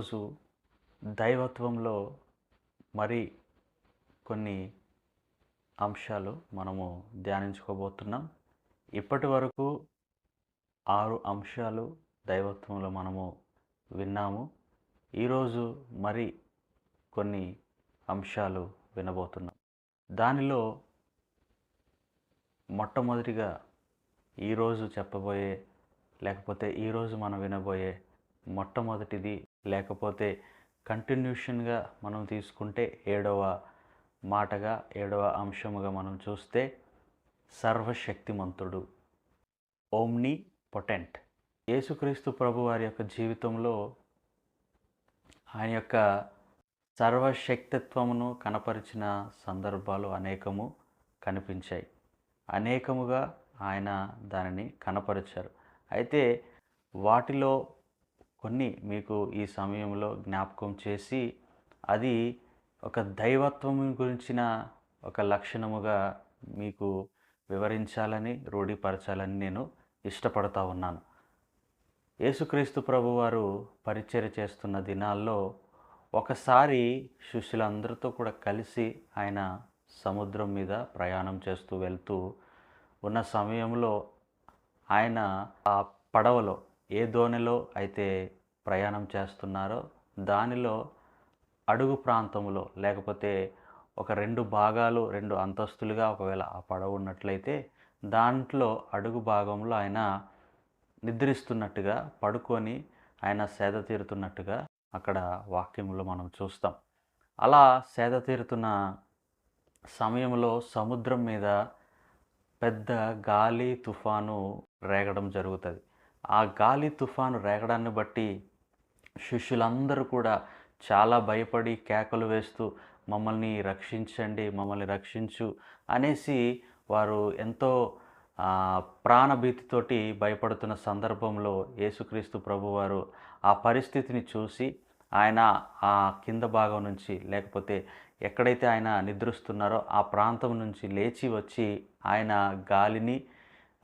ఈరోజు దైవత్వంలో మరి కొన్ని అంశాలు మనము ధ్యానించుకోబోతున్నాం. ఇప్పటి వరకు ఆరు అంశాలు దైవత్వంలో మనము విన్నాము. ఈరోజు మరి కొన్ని అంశాలు వినబోతున్నాం. దానిలో మొట్టమొదటిగా ఈరోజు చెప్పబోయే లేకపోతే ఈరోజు మనం వినబోయే మొట్టమొదటిది లేకపోతే కంటిన్యూషన్గా మనం తీసుకుంటే ఏడవ మాటగా ఏడవ అంశముగా మనం చూస్తే సర్వశక్తిమంతుడు ఓమ్ని పొటెంట్ యేసుక్రీస్తు ప్రభు వారి యొక్క జీవితంలో ఆయన యొక్క సర్వశక్తిత్వమును కనపరిచిన సందర్భాలు అనేకము కనిపించాయి. అనేకముగా ఆయన దానిని కనపరిచారు. అయితే వాటిలో కొన్ని మీకు ఈ సమయంలో జ్ఞాపకం చేసి అది ఒక దైవత్వం గురించిన ఒక లక్షణముగా మీకు వివరించాలని రూఢీపరచాలని నేను ఇష్టపడతా ఉన్నాను. యేసుక్రీస్తు ప్రభు వారు పరిచర్య చేస్తున్న దినాల్లో ఒకసారి శిష్యులందరితో కూడా కలిసి ఆయన సముద్రం మీద ప్రయాణం చేస్తూ వెళ్తూ ఉన్న సమయంలో ఆయన ఆ పడవలో ఏ ధోనిలో అయితే ప్రయాణం చేస్తున్నారో దానిలో అడుగు ప్రాంతంలో లేకపోతే ఒక రెండు భాగాలు రెండు అంతస్తులుగా ఒకవేళ ఆ పడవ ఉన్నట్లయితే దాంట్లో అడుగు భాగంలో ఆయన నిద్రిస్తున్నట్టుగా పడుకొని ఆయన సేద తీరుతున్నట్టుగా అక్కడ వాక్యంలో మనం చూస్తాం. అలా సేద తీరుతున్న సమయంలో సముద్రం మీద పెద్ద గాలి తుఫాను రేగడం జరుగుతుంది. ఆ గాలి తుఫాను రేగడాన్ని బట్టి శిష్యులందరూ కూడా చాలా భయపడి కేకలు వేస్తూ మమ్మల్ని రక్షించండి మమ్మల్ని రక్షించు అనేసి వారు ఎంతో ప్రాణభీతితోటి భయపడుతున్న సందర్భంలో యేసుక్రీస్తు ప్రభువారు ఆ పరిస్థితిని చూసి ఆయన ఆ కింద భాగం నుంచి లేకపోతే ఎక్కడైతే ఆయన నిద్రిస్తున్నారో ఆ ప్రాంతం నుంచి లేచి వచ్చి ఆయన గాలిని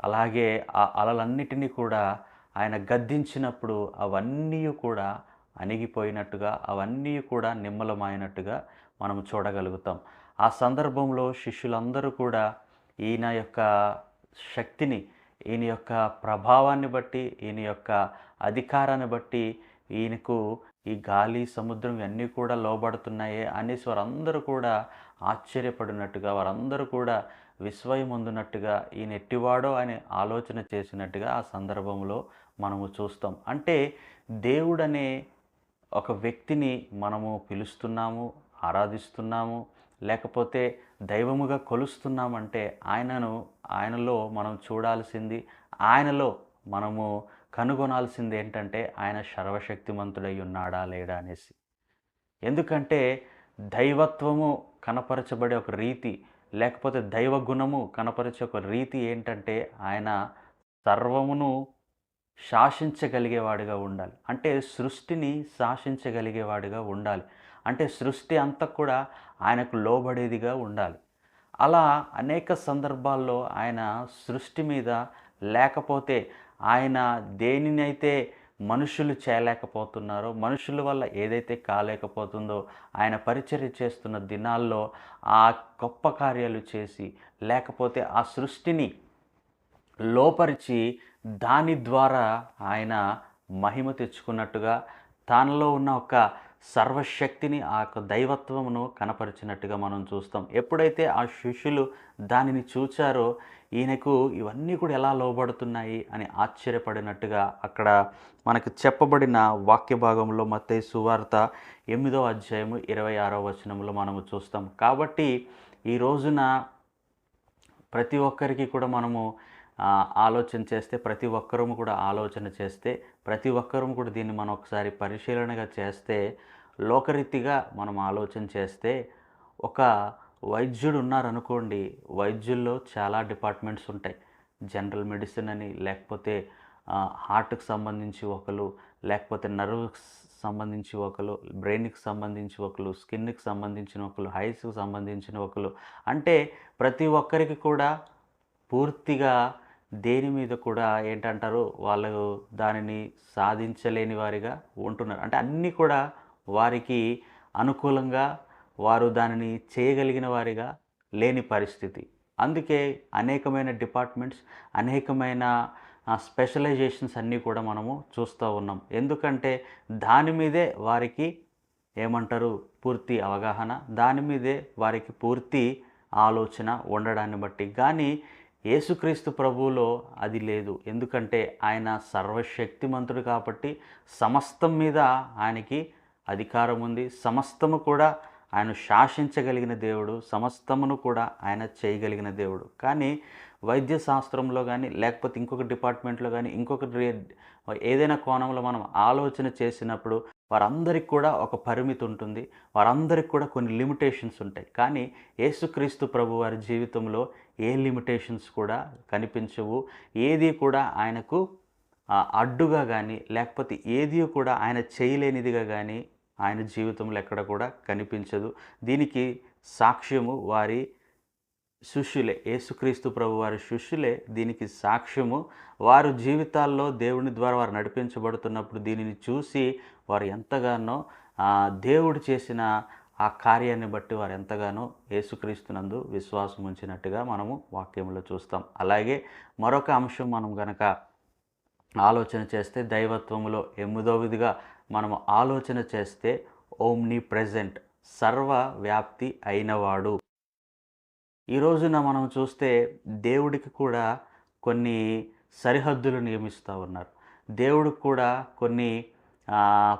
అలాగే ఆ అలలన్నిటినీ కూడా ఆయన గద్దించినప్పుడు అవన్నీ కూడా అణిగిపోయినట్టుగా అవన్నీ కూడా నిమ్మలమైనట్టుగా మనం చూడగలుగుతాం. ఆ సందర్భంలో శిష్యులందరూ కూడా ఈయన యొక్క శక్తిని ఈయన యొక్క ప్రభావాన్ని బట్టి ఈయన యొక్క అధికారాన్ని బట్టి ఈయనకు ఈ గాలి సముద్రం ఇవన్నీ కూడా లోబడుతున్నాయే అనేసి వారందరూ కూడా ఆశ్చర్యపడినట్టుగా వారందరూ కూడా విస్మయం పొందినట్టుగా ఈయన ఎట్టివాడో అని ఆలోచన చేసినట్టుగా ఆ సందర్భంలో మనము చూస్తాం. అంటే దేవుడనే ఒక వ్యక్తిని మనము పిలుస్తున్నాము ఆరాధిస్తున్నాము లేకపోతే దైవముగా కొలుస్తున్నామంటే ఆయనను ఆయనలో మనం చూడాల్సింది ఆయనలో మనము కనుగొనాల్సింది ఏంటంటే ఆయన సర్వశక్తిమంతుడై ఉన్నాడా లేడా అనేసి. ఎందుకంటే దైవత్వము కనపరచబడే ఒక రీతి లేకపోతే దైవ గుణము కనపరిచే ఒక రీతి ఏంటంటే ఆయన సర్వమును శాసించగలిగేవాడిగా ఉండాలి. అంటే సృష్టిని శాసించగలిగేవాడిగా ఉండాలి. అంటే సృష్టి అంతా కూడా ఆయనకు లోబడేదిగా ఉండాలి. అలా అనేక సందర్భాల్లో ఆయన సృష్టి మీద లేకపోతే ఆయన దేనినైతే మనుషులు చేయలేకపోతున్నారో మనుషుల వల్ల ఏదైతే కాలేకపోతుందో ఆయన పరిచర్య చేస్తున్న దినాల్లో ఆ గొప్ప కార్యాలు చేసి లేకపోతే ఆ సృష్టిని లోపరిచి దాని ద్వారా ఆయన మహిమ తెచ్చుకున్నట్టుగా తనలో ఉన్న ఒక సర్వశక్తిని ఆ యొక్క దైవత్వమును కనపరిచినట్టుగా మనం చూస్తాం. ఎప్పుడైతే ఆ శిష్యులు దానిని చూచారో ఈయనకు ఇవన్నీ కూడా ఎలా లోబడుతున్నాయి అని ఆశ్చర్యపడినట్టుగా అక్కడ మనకు చెప్పబడిన వాక్య భాగంలో మత్తే సువార్త ఎనిమిదో అధ్యాయము ఇరవై ఆరో వచనంలో మనము చూస్తాం. కాబట్టి ఈ రోజున ప్రతి ఒక్కరికి కూడా మనము ఆలోచన చేస్తే ప్రతి ఒక్కరూ కూడా ఆలోచన చేస్తే ప్రతి ఒక్కరూ కూడా దీన్ని మనం ఒకసారి పరిశీలనగా చేస్తే లోకరీతిగా మనం ఆలోచన చేస్తే ఒక వైద్యుడు ఉన్నారనుకోండి వైద్యుల్లో చాలా డిపార్ట్మెంట్స్ ఉంటాయి. జనరల్ మెడిసిన్ అని లేకపోతే హార్ట్కి సంబంధించి ఒకరు లేకపోతే నర్వ్స్ సంబంధించి ఒకరు బ్రెయిన్కి సంబంధించి ఒకరు స్కిన్కి సంబంధించిన ఒకరు హైస్కి సంబంధించిన ఒకరు అంటే ప్రతి ఒక్కరికి కూడా పూర్తిగా దేని మీద కూడా ఏంటంటారు వాళ్ళు దానిని సాధించలేని వారిగా ఉంటున్నారు. అంటే అన్నీ కూడా వారికి అనుకూలంగా వారు దానిని చేయగలిగిన వారిగా లేని పరిస్థితి. అందుకే అనేకమైన డిపార్ట్మెంట్స్ అనేకమైన స్పెషలైజేషన్స్ అన్నీ కూడా మనము చూస్తూ ఉన్నాం. ఎందుకంటే దాని మీదే వారికి ఏమంటారు పూర్తి అవగాహన దాని మీదే వారికి పూర్తి ఆలోచన ఉండడాన్ని బట్టి. కానీ యేసుక్రీస్తు ప్రభువులో అది లేదు. ఎందుకంటే ఆయన సర్వశక్తిమంతుడు కాబట్టి సమస్తం మీద ఆయనకి అధికారం ఉంది. సమస్తము కూడా ఆయన శాసించగలిగిన దేవుడు. సమస్తమును కూడా ఆయన చేయగలిగిన దేవుడు. కానీ వైద్య శాస్త్రంలో కానీ లేకపోతే ఇంకొక డిపార్ట్మెంట్లో కానీ ఇంకొక ఏదైనా కోణంలో మనం ఆలోచన చేసినప్పుడు వారందరికి కూడా ఒక పరిమితి ఉంటుంది. వారందరికి కూడా కొన్ని లిమిటేషన్స్ ఉంటాయి. కానీ యేసుక్రీస్తు ప్రభు వారి జీవితంలో ఏ లిమిటేషన్స్ కూడా కనిపించవు. ఏది కూడా ఆయనకు అడ్డుగా కానీ లేకపోతే ఏది కూడా ఆయన చేయలేనిదిగా కానీ ఆయన జీవితంలో ఎక్కడ కూడా కనిపించదు. దీనికి సాక్ష్యము వారి శిష్యులే యేసుక్రీస్తు ప్రభు వారి శిష్యులే దీనికి సాక్ష్యము. వారు జీవితాల్లో దేవుని ద్వారా వారు నడిపించబడుతున్నప్పుడు దీనిని చూసి వారు ఎంతగానో దేవుడు చేసిన ఆ కార్యాన్ని బట్టి వారు ఎంతగానో యేసుక్రీస్తునందు విశ్వాసం ఉంచినట్టుగా మనము వాక్యంలో చూస్తాం. అలాగే మరొక అంశం మనం గనక ఆలోచన చేస్తే దైవత్వంలో ఎనిమిదవదిగా మనము ఆలోచన చేస్తే ఓమ్ని ప్రజెంట్ సర్వ వ్యాప్తి అయినవాడు. ఈ రోజున మనం చూస్తే దేవుడికి కూడా కొన్ని సరిహద్దులు నియమిస్తూ ఉన్నారు. దేవుడికి కూడా కొన్ని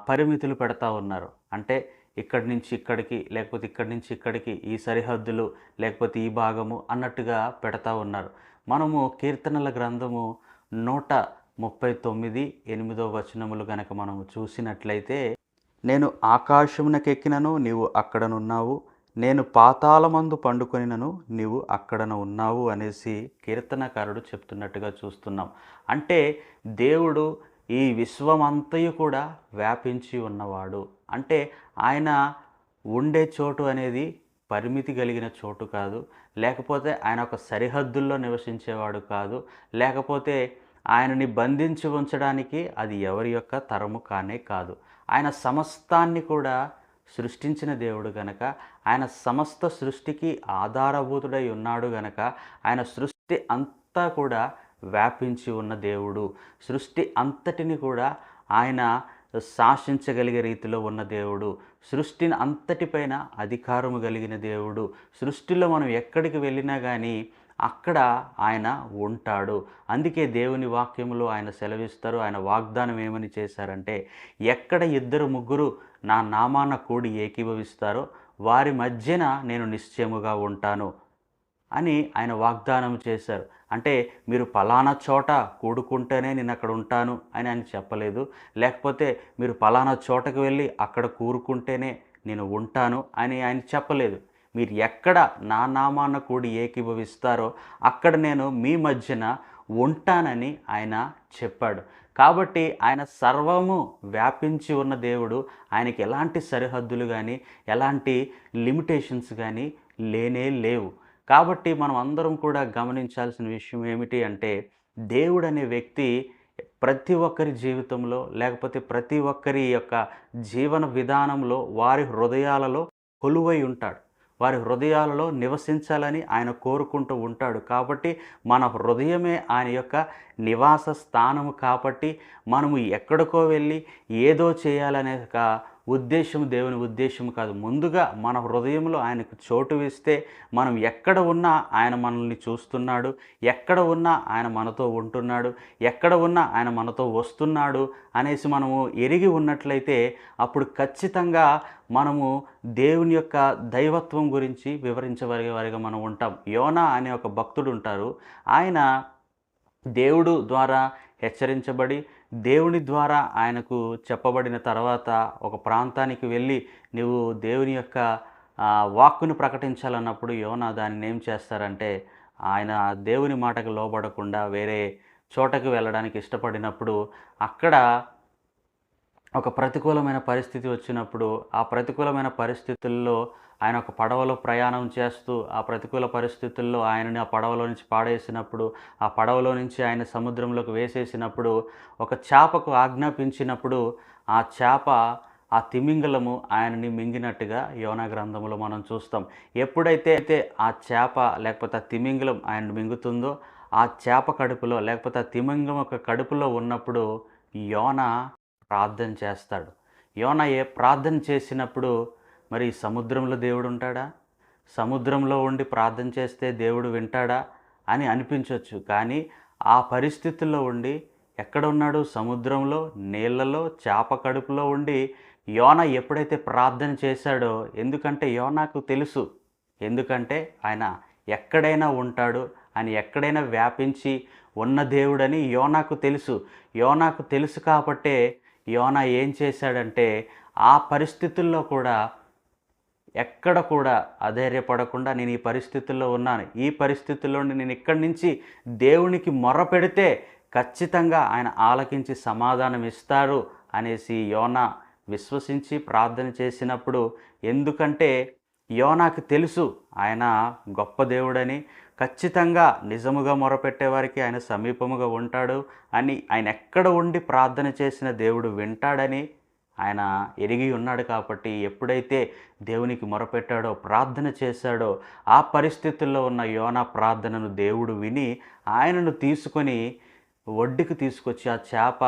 పరిమితులు పెడతా ఉన్నారు. అంటే ఇక్కడి నుంచి ఇక్కడికి లేకపోతే ఇక్కడి నుంచి ఇక్కడికి ఈ సరిహద్దులు లేకపోతే ఈ భాగము అన్నట్టుగా పెడతా ఉన్నారు. మనము కీర్తనల గ్రంథము నూట ముప్పై తొమ్మిది ఎనిమిదో వచనములు గనక మనము చూసినట్లయితే నేను ఆకాశమునకెక్కినను నీవు అక్కడనున్నావు నేను పాతాళమందు పండుకొనినను నీవు అక్కడన ఉన్నావు అనేసి కీర్తనకారుడు చెప్తున్నట్టుగా చూస్తున్నాం. అంటే దేవుడు ఈ విశ్వమంతయు కూడా వ్యాపించి ఉన్నవాడు. అంటే ఆయన ఉండే చోటు అనేది పరిమితి కలిగిన చోటు కాదు. లేకపోతే ఆయన ఒక సరిహద్దుల్లో నివసించేవాడు కాదు. లేకపోతే ఆయనని బంధించి ఉంచడానికి అది ఎవరి యొక్క తరము కానే కాదు. ఆయన సమస్తాన్ని కూడా సృష్టించిన దేవుడు గనక ఆయన సమస్త సృష్టికి ఆధారభూతుడై ఉన్నాడు గనక ఆయన సృష్టి అంతా కూడా వ్యాపించి ఉన్న దేవుడు. సృష్టి అంతటిని కూడా ఆయన శాసించగలిగే రీతిలో ఉన్న దేవుడు. సృష్టిని అంతటిపైన అధికారము కలిగిన దేవుడు. సృష్టిలో మనం ఎక్కడికి వెళ్ళినా కానీ అక్కడ ఆయన ఉంటాడు. అందుకే దేవుని వాక్యములో ఆయన సెలవిస్తారు. ఆయన వాగ్దానం ఏమని చేశారంటే ఎక్కడ ఇద్దరు ముగ్గురు నా నామాన కూడి ఏకీభవిస్తారో వారి మధ్యన నేను నిశ్చయముగా ఉంటాను అని ఆయన వాగ్దానం చేశారు. అంటే మీరు పలానా చోట కూడుకుంటేనే నేను అక్కడ ఉంటాను అని ఆయన చెప్పలేదు. లేకపోతే మీరు పలానా చోటకు వెళ్ళి అక్కడ కూరుకుంటేనే నేను ఉంటాను అని ఆయన చెప్పలేదు. మీరు ఎక్కడ నా నామాన కూడి ఏకీభవిస్తారో అక్కడ నేను మీ మధ్యన ఉంటానని ఆయన చెప్పాడు. కాబట్టి ఆయన సర్వము వ్యాపించి ఉన్న దేవుడు. ఆయనకి ఎలాంటి సరిహద్దులు కానీ ఎలాంటి లిమిటేషన్స్ కానీ లేనే లేవు. కాబట్టి మనం అందరం కూడా గమనించాల్సిన విషయం ఏమిటి అంటే దేవుడు అనే వ్యక్తి ప్రతి ఒక్కరి జీవితంలో లేకపోతే ప్రతి ఒక్కరి యొక్క జీవన విధానంలో వారి హృదయాలలో కొలువై ఉంటాడు. వారి హృదయాలలో నివసించాలని ఆయన కోరుకుంటూ ఉంటాడు. కాబట్టి మన హృదయమే ఆయన యొక్క నివాస స్థానము. కాబట్టి మనము ఎక్కడికో వెళ్ళి ఏదో చేయాలనే ఉద్దేశం దేవుని ఉద్దేశం కాదు. ముందుగా మన హృదయంలో ఆయనకు చోటు వేస్తే మనం ఎక్కడ ఉన్నా ఆయన మనల్ని చూస్తున్నాడు ఎక్కడ ఉన్నా ఆయన మనతో ఉంటున్నాడు ఎక్కడ ఉన్నా ఆయన మనతో వస్తున్నాడు అనేసి మనము ఎరిగి ఉన్నట్లయితే అప్పుడు ఖచ్చితంగా మనము దేవుని యొక్క దైవత్వం గురించి వివరించగలిగే వారిగా మనం ఉంటాం. యోనా అనే ఒక భక్తుడు ఉంటారు. ఆయన దేవుడు ద్వారా హెచ్చరించబడి దేవుని ద్వారా ఆయనకు చెప్పబడిన తర్వాత ఒక ప్రాంతానికి వెళ్ళి నువ్వు దేవుని యొక్క వాక్కును ప్రకటించాలన్నప్పుడు యోనా దానిని ఏం చేస్తారంటే ఆయన దేవుని మాటకు లోబడకుండా వేరే చోటకు వెళ్ళడానికి ఇష్టపడినప్పుడు అక్కడ ఒక ప్రతికూలమైన పరిస్థితి వచ్చినప్పుడు ఆ ప్రతికూలమైన పరిస్థితుల్లో ఆయన ఒక పడవలో ప్రయాణం చేస్తూ ఆ ప్రతికూల పరిస్థితుల్లో ఆయనని ఆ పడవలో నుంచి పాడేసినప్పుడు ఆ పడవలో నుంచి ఆయన సముద్రంలోకి వేసేసినప్పుడు ఒక చేపకు ఆజ్ఞాపించినప్పుడు ఆ చేప ఆ తిమింగలము ఆయనని మింగినట్టుగా యోనా గ్రంథంలో మనం చూస్తాం. ఎప్పుడైతే అయితే ఆ చేప లేకపోతే ఆ తిమింగలం ఆయన మింగుతుందో ఆ చేప కడుపులో లేకపోతే ఆ తిమింగం యొక్క కడుపులో ఉన్నప్పుడు యోన ప్రార్థన చేస్తాడు. యోన ఏ ప్రార్థన చేసినప్పుడు మరి సముద్రంలో దేవుడు ఉంటాడా సముద్రంలో ఉండి ప్రార్థన చేస్తే దేవుడు వింటాడా అని అనిపించవచ్చు కానీ ఆ పరిస్థితుల్లో ఉండి ఎక్కడ ఉన్నాడు సముద్రంలో నీళ్ళలో చేప కడుపులో ఉండి యోన ఎప్పుడైతే ప్రార్థన చేశాడో ఎందుకంటే యోనాకు తెలుసు. ఎందుకంటే ఆయన ఎక్కడైనా ఉంటాడు ఆయన ఎక్కడైనా వ్యాపించి ఉన్న దేవుడని యోనాకు తెలుసు. యోనాకు తెలుసు కాబట్టే యోనా ఏం చేశాడంటే ఆ పరిస్థితుల్లో కూడా ఎక్కడ కూడా అధైర్యపడకుండా నేను ఈ పరిస్థితుల్లో ఉన్నాను. ఈ పరిస్థితుల్లో నేను ఇక్కడి నుంచి దేవునికి మొర పెడితే ఖచ్చితంగా ఆయన ఆలకించి సమాధానం ఇస్తారు అనేసి యోనా విశ్వసించి ప్రార్థన చేసినప్పుడు ఎందుకంటే యోనాకి తెలుసు ఆయన గొప్ప దేవుడని ఖచ్చితంగా నిజముగా మొరపెట్టే వారికి ఆయన సమీపముగా ఉంటాడు అని ఆయన ఎక్కడ ఉండి ప్రార్థన చేసిన దేవుడు వింటాడని ఆయన ఎరిగి ఉన్నాడు కాబట్టి ఎప్పుడైతే దేవునికి మొరపెట్టాడో ప్రార్థన చేశాడో ఆ పరిస్థితుల్లో ఉన్న యోనా ప్రార్థనను దేవుడు విని ఆయనను తీసుకొని ఒడ్డుకు తీసుకొచ్చి ఆ చేప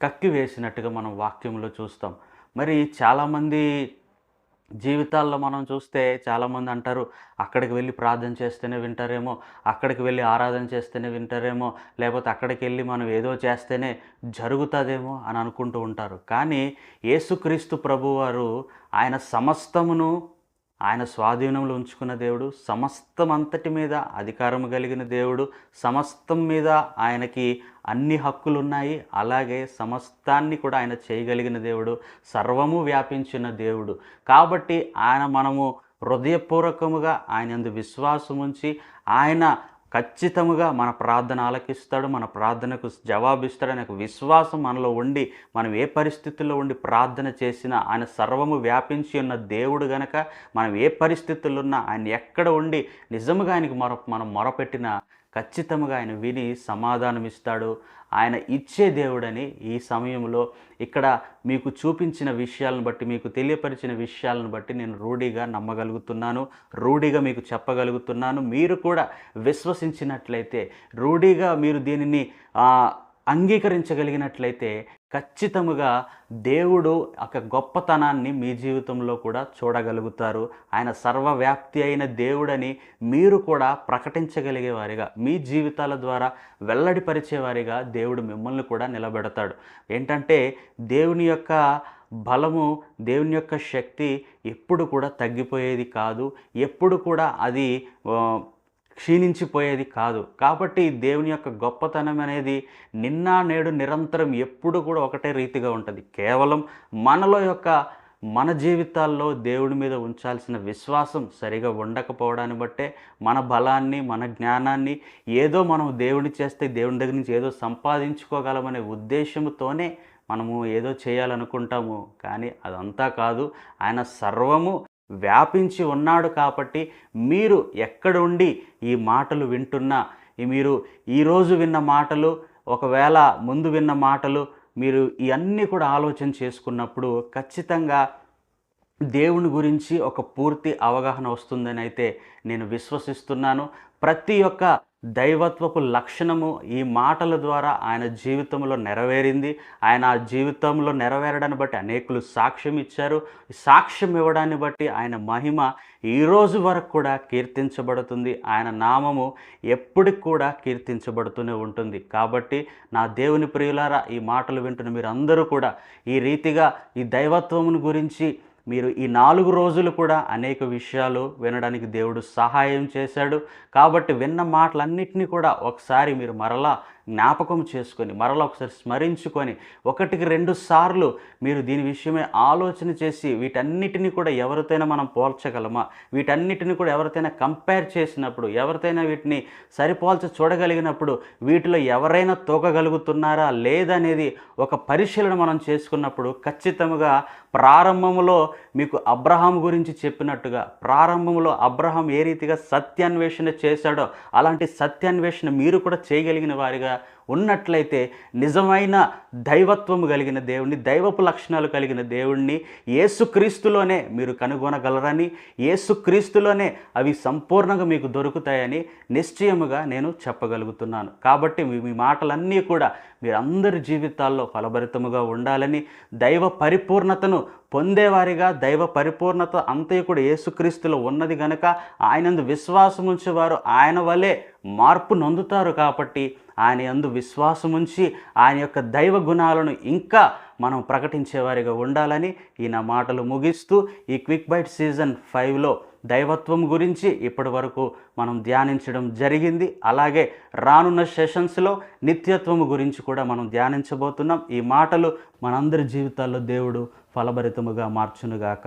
కక్కి వేసినట్టుగా మనం వాక్యంలో చూస్తాం. మరి చాలామంది జీవితాల్లో మనం చూస్తే చాలామంది అంటారు అక్కడికి వెళ్ళి ప్రార్థన చేస్తేనే వింటారేమో అక్కడికి వెళ్ళి ఆరాధన చేస్తేనే వింటారేమో లేకపోతే అక్కడికి వెళ్ళి మనం ఏదో చేస్తేనే జరుగుతుందేమో అని అనుకుంటూ ఉంటారు. కానీ యేసుక్రీస్తు ప్రభువారు ఆయన సమస్తమును ఆయన స్వాధీనంలో ఉంచుకున్న దేవుడు సమస్తం అంతటి మీద అధికారం కలిగిన దేవుడు సమస్తం మీద ఆయనకి అన్ని హక్కులు ఉన్నాయి అలాగే సమస్తాన్ని కూడా ఆయన చేయగలిగిన దేవుడు సర్వము వ్యాపించిన దేవుడు. కాబట్టి ఆయన మనము హృదయపూర్వకముగా ఆయన యందు విశ్వాసం ఉంచి ఆయన ఖచ్చితముగా మన ప్రార్థన ఆలకిస్తాడు మన ప్రార్థనకు జవాబిస్తాడు. అనే విశ్వాసం మనలో ఉండి మనం ఏ పరిస్థితుల్లో ఉండి ప్రార్థన చేసినా ఆయన సర్వము వ్యాపించి ఉన్న దేవుడు గనక మనం ఏ పరిస్థితుల్లో ఉన్నా ఆయన ఎక్కడ ఉండి నిజముగా ఆయనకి మొర మనం మొరపెట్టినా ఖచ్చితంగా ఆయన విని సమాధానం ఇస్తాడు ఆయన ఇచ్చే దేవుడని ఈ సమయంలో ఇక్కడ మీకు చూపించిన విషయాలను బట్టి మీకు తెలియపరిచిన విషయాలను బట్టి నేను రూఢిగా నమ్మగలుగుతున్నాను. రూఢిగా మీకు చెప్పగలుగుతున్నాను. మీరు కూడా విశ్వసించినట్లయితే రూఢిగా మీరు దీనిని అంగీకరించగలిగినట్లయితే ఖచ్చితముగా దేవుడు ఒక గొప్పతనాన్ని మీ జీవితంలో కూడా చూడగలుగుతారు. ఆయన సర్వవ్యాప్తి అయిన దేవుడని మీరు కూడా ప్రకటించగలిగేవారిగా మీ జీవితాల ద్వారా వెల్లడిపరిచేవారిగా దేవుడు మిమ్మల్ని కూడా నిలబెడతాడు. ఏంటంటే దేవుని యొక్క బలము దేవుని యొక్క శక్తి ఎప్పుడు కూడా తగ్గిపోయేది కాదు. ఎప్పుడు కూడా అది క్షీణించిపోయేది కాదు. కాబట్టి దేవుని యొక్క గొప్పతనం అనేది నిన్న నేడు నిరంతరం ఎప్పుడు కూడా ఒకటే రీతిగా ఉంటుంది. కేవలం మనలో యొక్క మన జీవితాల్లో దేవుడి మీద ఉంచాల్సిన విశ్వాసం సరిగా ఉండకపోవడాన్ని బట్టే మన బలాన్ని మన జ్ఞానాన్ని ఏదో మనం దేవుని చేస్తే దేవుని దగ్గర నుంచి ఏదో సంపాదించుకోగలమనే ఉద్దేశంతోనే మనము ఏదో చేయాలనుకుంటాము. కానీ అదంతా కాదు. ఆయన సర్వము వ్యాపించి ఉన్నాడు కాబట్టి మీరు ఎక్కడుండి ఈ మాటలు వింటున్నా? ఈ మీరు ఈరోజు విన్న మాటలు ఒకవేళ ముందు విన్న మాటలు మీరు ఇవన్నీ కూడా ఆలోచన చేసుకున్నప్పుడు ఖచ్చితంగా దేవుని గురించి ఒక పూర్తి అవగాహన వస్తుందని అయితే నేను విశ్వసిస్తున్నాను. ప్రతి ఒక్క దైవత్వపు లక్షణము ఈ మాటల ద్వారా ఆయన జీవితంలో నెరవేరింది. ఆయన ఆ జీవితంలో నెరవేరడాన్ని బట్టి అనేకులు సాక్ష్యం ఇచ్చారు. సాక్ష్యం ఇవ్వడాన్ని బట్టి ఆయన మహిమ ఈ రోజు వరకు కూడా కీర్తించబడుతుంది. ఆయన నామము ఎప్పటికి కూడా కీర్తించబడుతూనే ఉంటుంది. కాబట్టి నా దేవుని ప్రియులారా ఈ మాటలు వింటున్న మీరు అందరూ కూడా ఈ రీతిగా ఈ దైవత్వమును గురించి మీరు ఈ నాలుగు రోజులు కూడా అనేక విషయాలు వినడానికి దేవుడు సహాయం చేశాడు. కాబట్టి విన్న మాటలన్నింటినీ కూడా ఒకసారి మీరు మరలా జ్ఞాపకం చేసుకొని మరలా ఒకసారి స్మరించుకొని ఒకటికి రెండు సార్లు మీరు దీని విషయమే ఆలోచన చేసి వీటన్నిటిని కూడా ఎవరితోనైనా మనం పోల్చగలమా? వీటన్నిటిని కూడా ఎవరితోనైనా కంపేర్ చేసినప్పుడు ఎవరితోనైనా వీటిని సరిపోల్చి చూడగలిగినప్పుడు వీటిలో ఎవరైనా తోకగలుగుతున్నారా? లేదనేది ఒక పరిశీలన మనం చేసుకున్నప్పుడు ఖచ్చితంగా ప్రారంభంలో మీకు అబ్రహాం గురించి చెప్పినట్టుగా ప్రారంభంలో అబ్రహాం ఏ రీతిగా సత్యాన్వేషణ చేశాడో అలాంటి సత్యాన్వేషణ మీరు కూడా చేయగలిగిన వారిగా ఉన్నట్లయితే నిజమైన దైవత్వము కలిగిన దేవుణ్ణి దైవపు లక్షణాలు కలిగిన దేవుణ్ణి ఏసుక్రీస్తులోనే మీరు కనుగొనగలరని ఏసుక్రీస్తులోనే అవి సంపూర్ణంగా మీకు దొరుకుతాయని నిశ్చయముగా నేను చెప్పగలుగుతున్నాను. కాబట్టి మీ మీ మాటలన్నీ కూడా మీరందరి జీవితాల్లో ఫలభరితముగా ఉండాలని దైవ పరిపూర్ణతను పొందేవారిగా దైవ పరిపూర్ణత అంతయు కూడా యేసుక్రీస్తులో ఉన్నది గనక ఆయనందు విశ్వాసం ఉంచేవారు ఆయన వలె మార్పు నొందుతారు కాబట్టి ఆయన యందు విశ్వాసం ఉంచి ఆయన యొక్క దైవ గుణాలను ఇంకా మనం ప్రకటించేవారిగా ఉండాలని ఈ నా మాటలు ముగిస్తూ ఈ క్విక్ బైట్ సీజన్ ఫైవ్లో దైవత్వం గురించి ఇప్పటి వరకు మనం ధ్యానించడం జరిగింది. అలాగే రానున్న సెషన్స్లో నిత్యత్వము గురించి కూడా మనం ధ్యానించబోతున్నాం. ఈ మాటలు మనందరి జీవితాల్లో దేవుడు ఫలభరితముగా మార్చునుగాక.